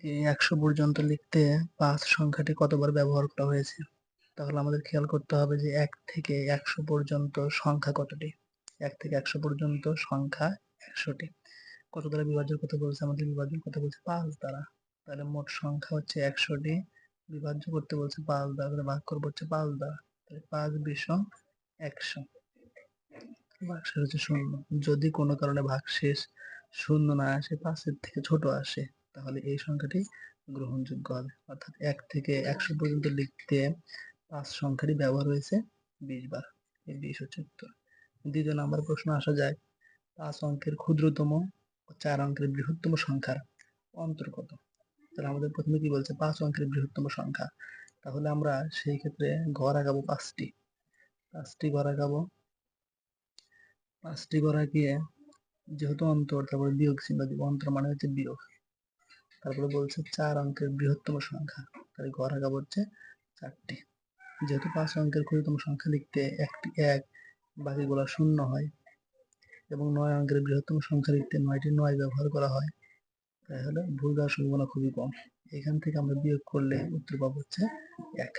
এই একশো পর্যন্ত লিখতে পাঁচ সংখ্যাটি কতবার ব্যবহার করা হয়েছে? তাহলে আমাদের খেয়াল করতে হবে যে এক থেকে একশো পর্যন্ত সংখ্যা কতটি? এক থেকে একশো পর্যন্ত সংখ্যা একশোটি। কত দ্বারা বিভাজ্যের কথা বলছে? আমাদের বিভাজ্যের কথা বলছে পাঁচ দ্বারা। তাহলে মোট সংখ্যা হচ্ছে একশোটি। বিভাজ্য করতে বলছে পাঁচ দ্বারা। তাহলে ভাগ করব হচ্ছে পাঁচ দ্বারা। তাহলে পাঁচ বিশ একশো। ভাগশেষ হচ্ছে শূন্য। যদি কোনো কারণে ভাগশেষ শূন্য না আসে, পাঁচের থেকে ছোট আসে তাহলে এই সংখ্যাটি গ্রহণযোগ্য হবে। অর্থাৎ এক থেকে একশো পর্যন্ত লিখতে পাঁচ সংখ্যাটি ব্যবহার হয়েছে বিশ বার। এই বিশ হচ্ছে উত্তর। দ্বিতীয় নাম্বার প্রশ্ন আসা যায়, পাঁচ অঙ্কের ক্ষুদ্রতম ও চার অঙ্কের বৃহত্তম সংখ্যার অন্তর্গত তাহলে আমাদের প্রথমে কি বলছে, পাঁচ অঙ্কের বৃহত্তম সংখ্যা। তাহলে আমরা সেই ক্ষেত্রে ঘর আঁকাবো পাঁচটি। পাঁচটি ঘর আঁকাবো পাঁচটি ঘর আঁকিয়ে যেহেতু অন্তর, তারপরে বিয়োগ চিহ্ন দিব। অন্তর মানে হচ্ছে বিয়োগ। তারপরে বলছে চার অঙ্কের বৃহত্তম সংখ্যা। তাহলে ঘর আঁকা পড়ছে চারটি। যেহেতু পাঁচ অঙ্কের ক্ষুদ্রতম সংখ্যা লিখতে একটি এক, বাকিগুলো শূন্য হয় এবং নয় অঙ্কের বৃহত্তম সংখ্যা লিখতে নয়টি নয় ব্যবহার করা হয়, তাহলে ভুল দেওয়ার সম্ভাবনা খুবই কম। এখান থেকে আমরা বিয়োগ করলে উত্তর পাবো হচ্ছে এক।